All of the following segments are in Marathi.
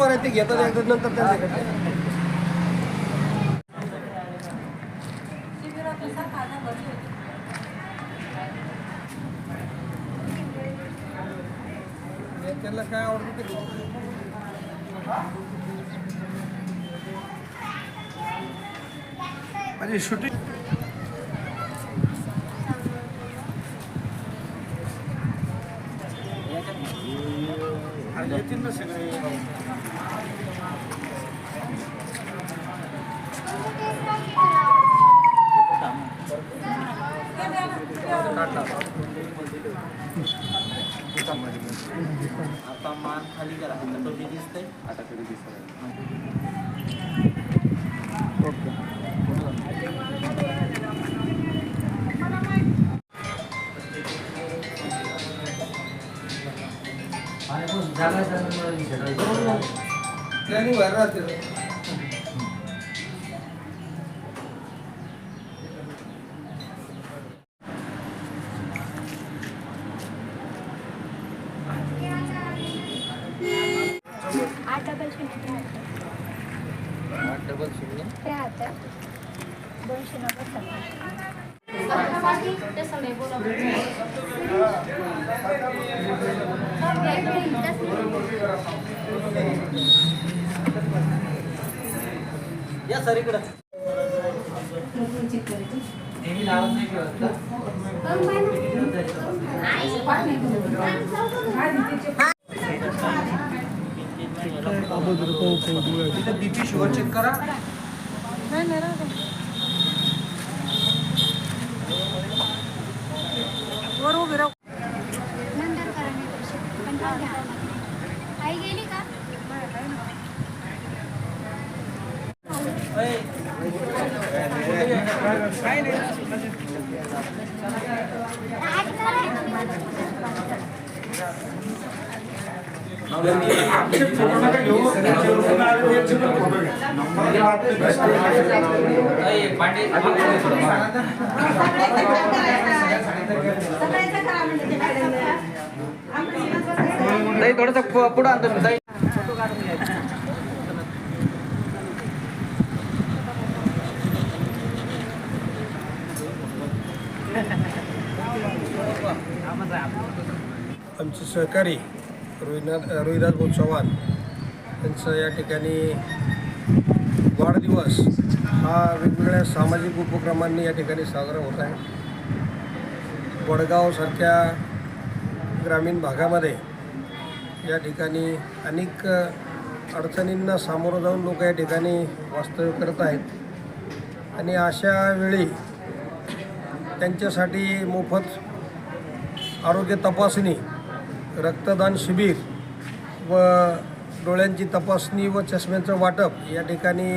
उभं राहते घेतात एकदा नंतर त्यांच्याकडे त्यांना काय आवडतं ते म्हणजे शूटिंग येतील ना सगळे. आता मान खाली करा आता कमी दिसतंय. आता कमी दिसतंय. प्लॅनिंग व्हायला राहते त्र्याहत्तर दोनशे नव्वद या सर इकडं. बीपी शुगर चेक करा नंतर करा नाही. पैसे पण राहू द्या आई गेली का थोडस पुढं आणतो मी आमचे सहकारी रोहिनाथ रोहिदास भाऊ चव्हाण यांचं या ठिकाणी वाढदिवस हा वेगवेगळ्या सामाजिक उपक्रमांनी या ठिकाणी साजरा होत आहे. वडगावसारख्या ग्रामीण भागामध्ये या ठिकाणी अनेक अडचणींना सामोरं जाऊन लोक या ठिकाणी वास्तव्य करत आहेत. आणि अशा वेळी त्यांच्यासाठी मोफत आरोग्य तपासणी रक्तदान शिबिर व डोळ्यांची तपासणी व चष्म्यांचं वाटप या ठिकाणी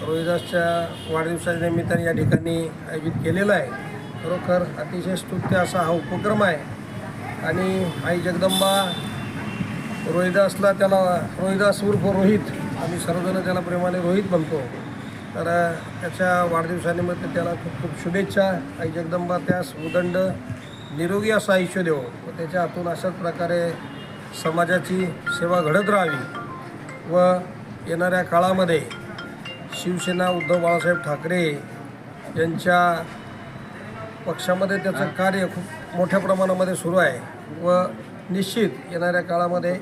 रोहिदासच्या वाढदिवसाच्या निमित्ताने या ठिकाणी आयोजित केलेलं आहे. खरोखर अतिशय स्तुत्य असा हा उपक्रम आहे. आणि आई जगदंबा रोहिदासला त्याला रोहिदास उर्फ रोहित आम्ही सर्वजण त्याला प्रेमाने रोहित म्हणतो. तर त्याच्या वाढदिवसानिमित्त त्याला खूप खूप शुभेच्छा. आई जगदंबा त्यास उदंड निरोगी असं आयुष्य देवो. व त्याच्या हातून अशाच प्रकारे समाजाची सेवा घडत राहावी. व येणाऱ्या काळामध्ये शिवसेना उद्धव बाळासाहेब ठाकरे यांच्या पक्षामध्ये त्याचं कार्य खूप मोठ्या प्रमाणामध्ये सुरू आहे. व निश्चित येणाऱ्या काळामध्ये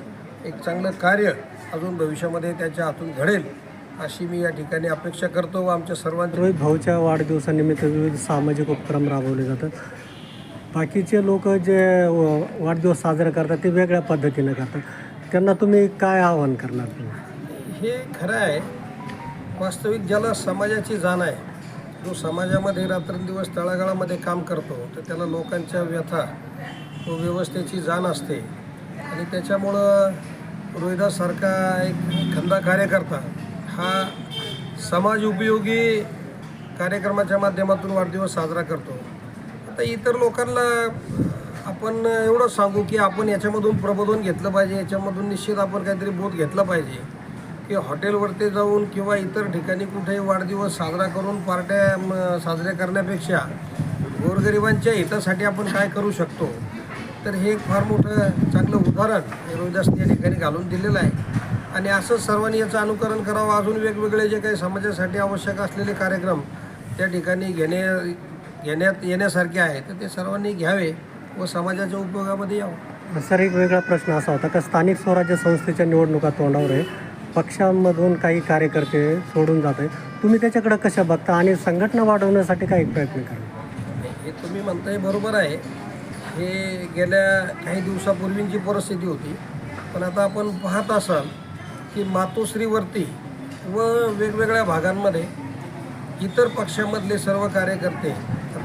एक चांगलं कार्य अजून भविष्यामध्ये त्याच्या हातून घडेल अशी मी या ठिकाणी अपेक्षा करतो व आमच्या सर्वांच्या रोहित भाऊच्या वाढदिवसानिमित्त विविध सामाजिक उपक्रम राबवले जातात. बाकीचे लोक जे व- वाढदिवस साजरा करतात ते वेगळ्या पद्धतीने करतात. त्यांना तुम्ही काय आवाहन करणार? तुम्ही हे खरं आहे. वास्तविक ज्याला समाजाची जाण आहे जो समाजामध्ये रात्रंदिवस तळागाळामध्ये काम करतो तर त्याला लोकांच्या व्यथा व व्यवस्थेची जाण असते. आणि त्याच्यामुळं रोहिदासारखा एक खंदा कार्यकर्ता हा समाज उपयोगी कार्यक्रमाच्या माध्यमातून वाढदिवस साजरा करतो. आता इतर लोकांना आपण एवढं सांगू की आपण याच्यामधून प्रबोधन घेतलं पाहिजे याच्यामधून निश्चित आपण काहीतरी बोध घेतला पाहिजे. की हॉटेलवरती जाऊन किंवा इतर ठिकाणी कुठेही वाढदिवस साजरा करून पार्ट्या साजऱ्या करण्यापेक्षा गोरगरिबांच्या हितासाठी आपण काय करू शकतो? तर हे एक फार मोठं चांगलं उदाहरण हे या ठिकाणी घालून दिलेलं आहे. आणि असंच सर्वांनी याचं अनुकरण करावं. अजून वेगवेगळे जे काही समाजासाठी आवश्यक असलेले कार्यक्रम त्या ठिकाणी घेणे घेण्यात येण्यासारखे आहे तर ते सर्वांनी घ्यावे व समाजाच्या उपयोगामध्ये यावं. सर एक वेगळा प्रश्न असा होता का स्थानिक स्वराज्य संस्थेच्या निवडणुका तोंडावर आहे पक्षांमधून काही कार्यकर्ते सोडून जात आहे तुम्ही त्याच्याकडे कशा बघता आणि संघटना वाढवण्यासाठी काही प्रयत्न करा? हे तुम्ही म्हणताय बरोबर आहे. हे गेल्या काही दिवसापूर्वींची परिस्थिती होती. पण आता आपण पाहत असाल की मातोश्रीवरती व वेगवेगळ्या भागांमध्ये इतर पक्षामधले सर्व कार्यकर्ते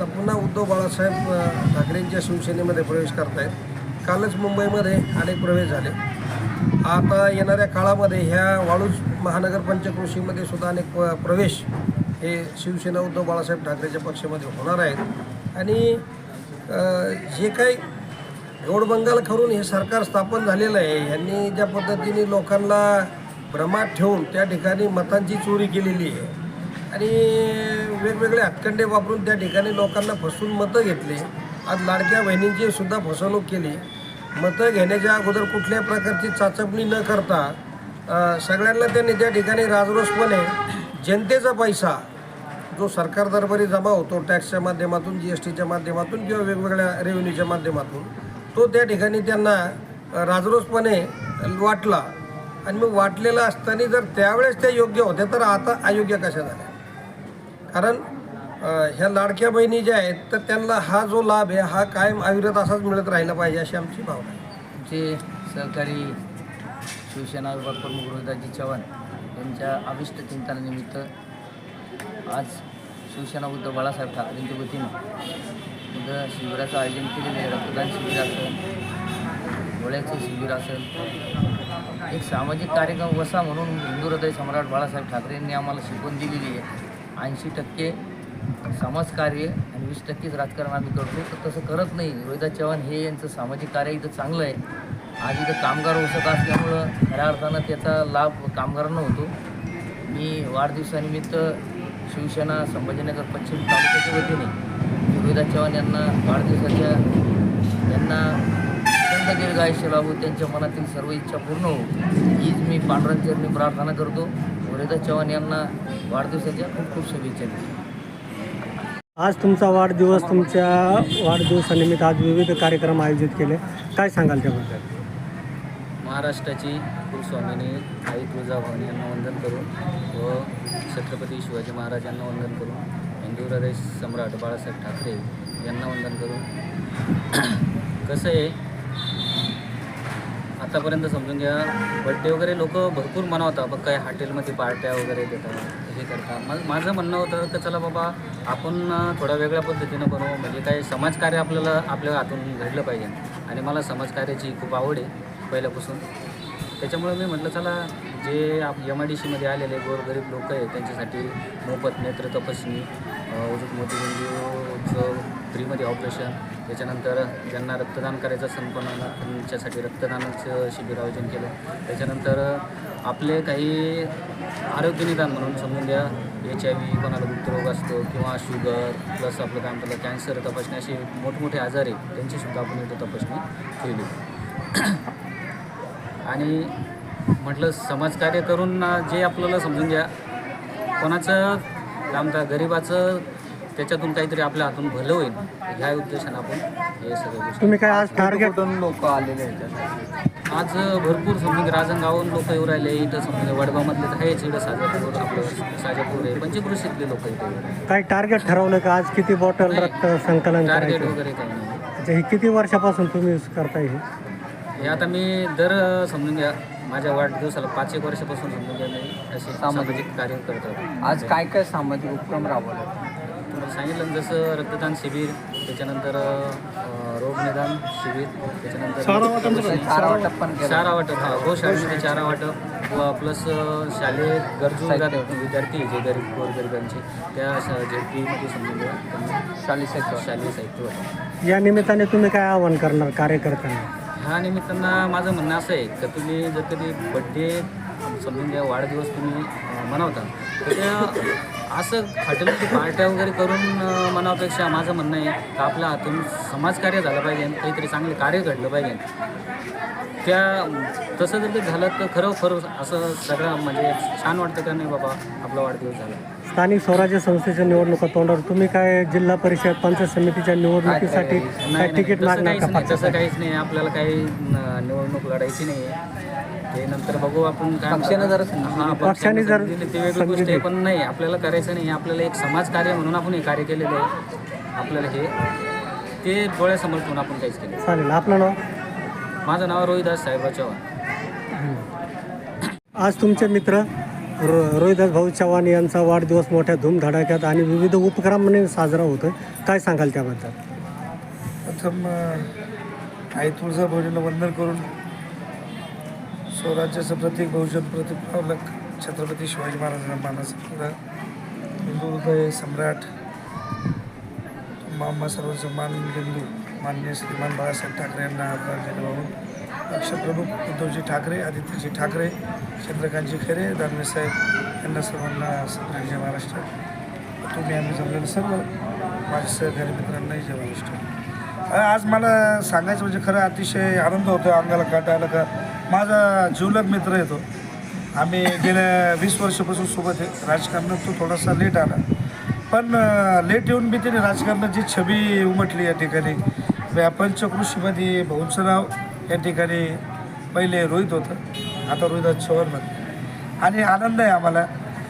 आता पुन्हा उद्धव बाळासाहेब ठाकरेंच्या शिवसेनेमध्ये प्रवेश करतायत. कालच मुंबईमध्ये अनेक प्रवेश झाले. आता येणाऱ्या काळामध्ये ह्या वाळूज महानगर पंचकृषीमध्ये सुद्धा अनेक प- प्रवेश हे शिवसेना उद्धव बाळासाहेब ठाकरेच्या पक्षामध्ये होणार आहेत. आणि जे काही गोडबंगाल करून हे सरकार स्थापन झालेलं आहे यांनी ज्या पद्धतीने लोकांना भ्रमात ठेवून त्या ठिकाणी मतांची चोरी केलेली आहे आणि वेगवेगळे हातकंडे वापरून त्या ठिकाणी लोकांना फसवून मतं घेतली. आज लाडक्या बहिणींची सुद्धा फसवणूक केली. मतं घेण्याच्या अगोदर कुठल्याही प्रकारची चाचपणी न करता सगळ्यांना त्यांनी त्या ठिकाणी राजरोसपणे जनतेचा पैसा जो सरकार दरबारी जमा होतो टॅक्सच्या माध्यमातून जी एस टीच्या माध्यमातून किंवा वेगवेगळ्या रेव्हेन्यूच्या माध्यमातून तो त्या ठिकाणी त्यांना राजरोसपणे वाटला. आणि मग वाटलेला असताना जर त्यावेळेस त्या योग्य होत्या तर आता अयोग्य कशा झाल्या? कारण ह्या लाडक्या बहिणी ज्या आहेत तर त्यांना हा जो लाभ आहे हा कायम अविरत असाच मिळत राहिला पाहिजे अशी आमची भावना आहे. आमचे सहकारी शिवसेना विभाग प्रमुख रोहिदाजी चव्हाण यांच्या अभिष्ट चिंतनानिमित्त आज शिवसेना उद्धव बाळासाहेब ठाकरेंच्या वतीनं इथं शिबिराचं आयोजन केलेलं आहे. रक्तदान शिबिर असेल डोळ्याचं शिबिर असेल. एक सामाजिक कार्यक्रम वसा म्हणून हिंदू हृदय सम्राट बाळासाहेब ठाकरे यांनी आम्हाला शिकवण दिलेली आहे. ऐंशी टक्के समाजकार्य आणि वीस टक्केच राजकारण आम्ही करतो तर तसं करत नाही. रोहिदास चव्हाण हे यांचं सामाजिक कार्य इथं चांगलं आहे. आज इथं कामगार औषध असल्यामुळं खऱ्या अर्थानं त्याचा लाभ कामगारांना होतो. मी वाढदिवसानिमित्त शिवसेना संभाजीनगर पश्चिम तालुक्याच्या वतीने रोहिदास चव्हाण यांना वाढदिवसाच्या यांना अत्यंत दीर्घ आयुष्य लाभू त्यांच्या मनातील सर्व इच्छा पूर्ण हो हीच मी पांडुरंगचरणी प्रार्थना करतो. रोहिदास चव्हाण यांना वाढदिवसाच्या खूप खूप शुभेच्छा आज तुमचा वाढदिवस तुमच्या वाढदिवसानिमित्त आज विविध कार्यक्रम आयोजित केले. काय सांगाल त्याबद्दल? महाराष्ट्राची कुलस्वामिनी आई तुळजाभवानी यांना वंदन करून व छत्रपती शिवाजी महाराजांना वंदन करून हिंदू हृदय सम्राट बाळासाहेब ठाकरे यांना वंदन करून कसं आहे आत्तापर्यंत समजून घ्या. बड्डे वगैरे लोक भरपूर मनवतात बघ काय हॉटेलमध्ये पार्ट्या वगैरे देतात हे करतात. मग माझं म्हणणं होतं की चला बाबा आपण थोड्या वेगळ्या पद्धतीनं बनवू. म्हणजे काय समाजकार्य आपल्याला आपल्या हातून घडलं पाहिजे. आणि मला समाजकार्याची खूप आवड आहे पहिल्यापासून. त्याच्यामुळे मी म्हटलं चला जे आप एम आय डी सीमध्ये आलेले गोरगरीब लोक आहेत त्यांच्यासाठी मोफत नेत्र तपासणी उजूक मोतीबिंदूचं म्हणजे फ्रीमध्ये ऑपरेशन त्याच्यानंतर ज्यांना रक्तदान करायचं असेल पण त्यांच्यासाठी रक्तदानाचं शिबिर आयोजन केलं. त्याच्यानंतर आपले काही आरोग्य निदान म्हणून समजून द्या एच आय व्ही कोणाला गुप्तरोग असतो किंवा शुगर प्लस आपलं काय म्हणतात कॅन्सर तपासणी असे मोठमोठे आजार आहेत त्यांचीसुद्धा आपण इथं तपासणी केली. आणि म्हटलं समाजकार्य करून ना जे आपल्याला समजून घ्या. कोणाचं काय म्हणतात गरिबाचं त्याच्यातून काहीतरी आपल्या हातून भलं होईल ह्या उद्देशानं आपण हे सगळं तुम्ही काय आज टार्गेट लोक आलेले आहेत? आज भरपूर समजून घ्या. राजनगावून लोक येऊ राहिले इथं समजून वडगावमधले तर आहेच इकडं साजापूर आपलं साजापूर आहे. पंचकृषीतले लोक इथे काय टार्गेट ठरवलं का आज? किती बॉटल रक्त संकलन टार्गेट करायचं? वगैरे काही नाही. हे किती वर्षापासून तुम्ही करताय हे? आता मी दर समजून घ्या. माझ्या वाढदिवसाला पाच एक वर्षापासून घ्या मी असे सामाजिक कार्य करतो आज काय काय सामाजिक उपक्रम राबवले? तुम्हाला सांगितलं जसं रक्तदान शिबिर त्याच्यानंतर अं, रोगनिदान शिबिर त्याच्यानंतर चारा वाटप पण केलं. चारा वाटप हा गोशाळेमध्ये चारा वाटप व प्लस शालेय गरजू विद्यार्थी विद्यार्थी जे गरीब गोरगरिबांचे त्या झेडपीमध्ये समजून शालेय साहित्य. शालेय साहित्य या निमित्ताने तुम्ही काय आवाहन करणार कार्यकर्त्यांना? ह्या निमित्तानं माझं म्हणणं असं आहे का तुम्ही जर कधी बड्डे समजून घ्या वाढदिवस तुम्ही मनवता तर त्या असं हॉटेलची पार्ट्या वगैरे करून अं, माझं म्हणणं आहे का आपल्या हातून समाजकार्य झालं पाहिजे काहीतरी चांगले कार्य घडलं पाहिजे. त्या तसं जर ते झालं तर खरोखर असं सगळं म्हणजे छान वाटतं का नाही बाबा आपला वाढदिवस झाला? स्थानिक स्वराज्य संस्थेच्या निवडणुका तोंडावर तुम्ही काय जिल्हा परिषद पंचायत समितीच्या निवडणुकीसाठी नाही, काय नाही, तिकीट तसं मागणार काहीच का नाही, तसं काहीच नाही. आपल्याला काही न- निवडणूक लढायची नाही. आहे ते नंतर बघू आपण काय पक्षाने जर हा पक्षाने जर दिली ती वेगळी गोष्ट आहे. पण नाही आपल्याला करायचं नाही. आपल्याला एक समाजकार्य म्हणून आपण हे कार्य केलेलं आहे. आपल्याला हे ते डोळ्यासमोर ठेवून आपण काहीच केलं चालेल. आपलं नाव? माझं नाव रोहिदास साहेबराव चव्हाण. आज तुमचे मित्र रो रोहिदास भाऊ चव्हाण यांचा वाढदिवस मोठ्या धूमधडाक्यात आणि विविध उपक्रमाने साजरा होतो काय सांगाल त्याबद्दल? प्रथम आई आई तुळजाभवानीला वंदन करून स्वराज्याचं प्रतीक बहुजन प्रतीक पावलक छत्रपती शिवाजी महाराजांना मानाचा हिंदू हृदय सम्राट मामा सर्वांचा मान बिंदू मान्य श्रीमान बाळासाहेब ठाकरे यांना आदरांजली वाहून पक्षप्रमुख उद्धवजी ठाकरे आदित्यजी ठाकरे चंद्रकांतजी खैरे दानवे साहेब यांना सर्वांना सगळे जय महाराष्ट्र. तुम्ही आम्ही जमलेले सर्व माझ्या सहकारी मित्रांनाही जय महाराष्ट्र. आज मला सांगायचं म्हणजे खरं अतिशय आनंद होतो अंगाला काटा का. माझा जीवलग मित्र येतो आम्ही गेल्या वीस वर्षापासून सोबत आहे. राजकारणात तो थोडासा लेट आला. पण लेट येऊन बी त्याने राजकारणाची छबी उमटली या ठिकाणी. व्यापंच पंचकृषीमध्ये भाऊंचं नाव या ठिकाणी पहिले रोहित होतं. आता रोहिदास शहर म्हणते आणि आनंद आहे आम्हाला.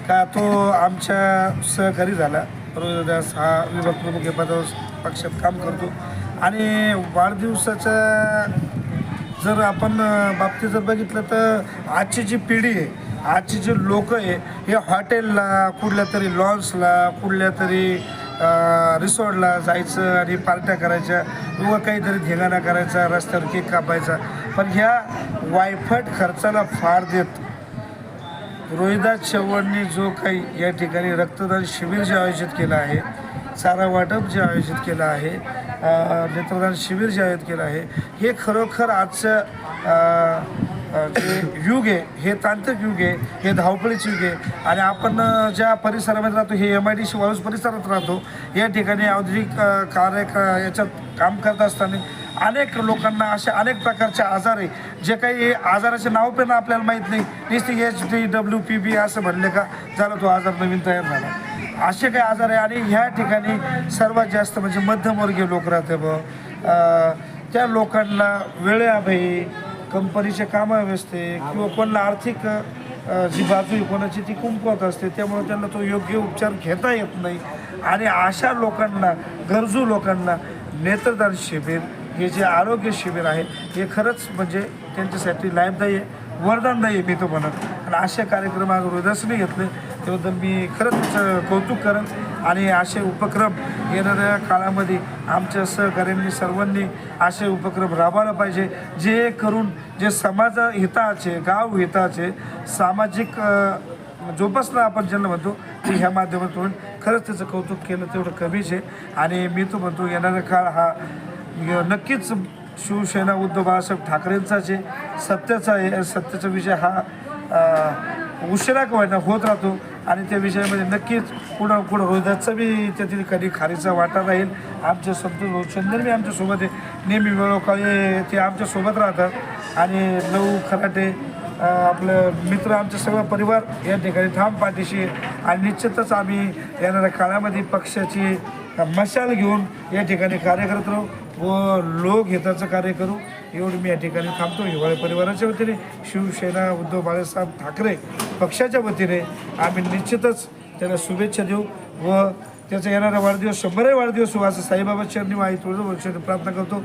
का तो आमच्या सहकारी झाला. रोहितदास हा विभाग प्रमुख या पदावर पक्षात काम करतो. आणि वाढदिवसाच्या जर आपण बाबतीत जर बघितलं तर आजची जी पिढी आहे आजची जी लोक आहे हे हॉटेलला कुठल्या तरी लॉन्सला कुठल्या तरी रिसॉर्टला जायचं आणि पार्ट्या करायच्या किंवा काहीतरी धिंगाणा करायचा रस्त्यावर केक कापायचा. पण ह्या वायफट खर्चाला फार देत. रोहिदास चव्हाणने जो काही या ठिकाणी रक्तदान शिबिर जे आयोजित केलं आहे चारा वाटप जे आयोजित केलं आहे नेत्रदान शिबिर जे आयोजित केलं आहे हे खरोखर आजचं जे युग आहे हे तांत्रिक युग आहे हे धावपळीचे युग आहे. आणि आपण ज्या परिसरामध्ये राहतो हे एम आय डी सी वाळूस परिसरात राहतो या ठिकाणी औद्योगिक कार्य याच्यात काम करत असताना अनेक लोकांना असे अनेक प्रकारचे आजार आहे. जे काही आजाराचे नाव पण आपल्याला माहीत नाही. नुसती H D W P B असं म्हणले का झाला तो आजार नवीन तयार झाला. असे काही आजार आहे. आणि ह्या ठिकाणी सर्वात जास्त म्हणजे मध्यमवर्गीय लोक राहते ब त्या लोकांना वेळेअभावी कंपनीचे कामं किंवा कोणाला आर्थिक जी बाजू आहे कोणाची ती कुंपवत असते त्यामुळे त्यांना तो योग्य उपचार घेता येत नाही. आणि अशा लोकांना गरजू लोकांना नेत्रदान शिबिर हे जे आरोग्य शिबिर आहे हे खरंच म्हणजे त्यांच्यासाठी लाभदायी आहे वरदानदायी आहे मी तो म्हणत. आणि असे कार्यक्रम आज हृदयसने घेतले त्याबद्दल मी खरंच कौतुक करत आणि असे उपक्रम येणाऱ्या काळामध्ये आमच्या सहकाऱ्यांनी सर्वांनी असे उपक्रम राबवायला पाहिजे जे करून जे समाज हिताचे गाव हिताचे सामाजिक जोपासना आपण ज्यांना म्हणतो की ह्या माध्यमातून खरंच त्याचं कौतुक केलं तेवढं कमीच आहे. आणि मी तो म्हणतो येणारा काळ हा नक्कीच शिवसेना उद्धव बाळासाहेब ठाकरेंचाच आहे सत्याचा आहे. सत्याचा विजय हा उशिरा का होईना होत राहतो. आणि त्या विषयामध्ये नक्कीच पुढं पुढं हृदयाचं बी त्यातील कधी खारीचा वाटा राहील. आमचे संतोष रोचंदर बी आमच्यासोबत आहे. नेहमी वेळोकाळी ते आमच्यासोबत राहतात. आणि नऊ खराटे आपलं मित्र आमचा सगळा परिवार या ठिकाणी ठाम पाठीशी आणि निश्चितच आम्ही येणाऱ्या काळामध्ये पक्षाची मशाल घेऊन या ठिकाणी कार्य करत राहू व लोकहिताचं कार्य करू. एवढं मी या ठिकाणी थांबतो. हिवाळे परिवाराच्या वतीने शिवसेना उद्धव बाळासाहेब ठाकरे पक्षाच्या वतीने आम्ही निश्चितच त्याला शुभेच्छा देऊ व त्याचा येणारा वाढदिवस शंभरही वाढदिवस हो असं साईबाबा चरणी माहिती प्रार्थना करतो.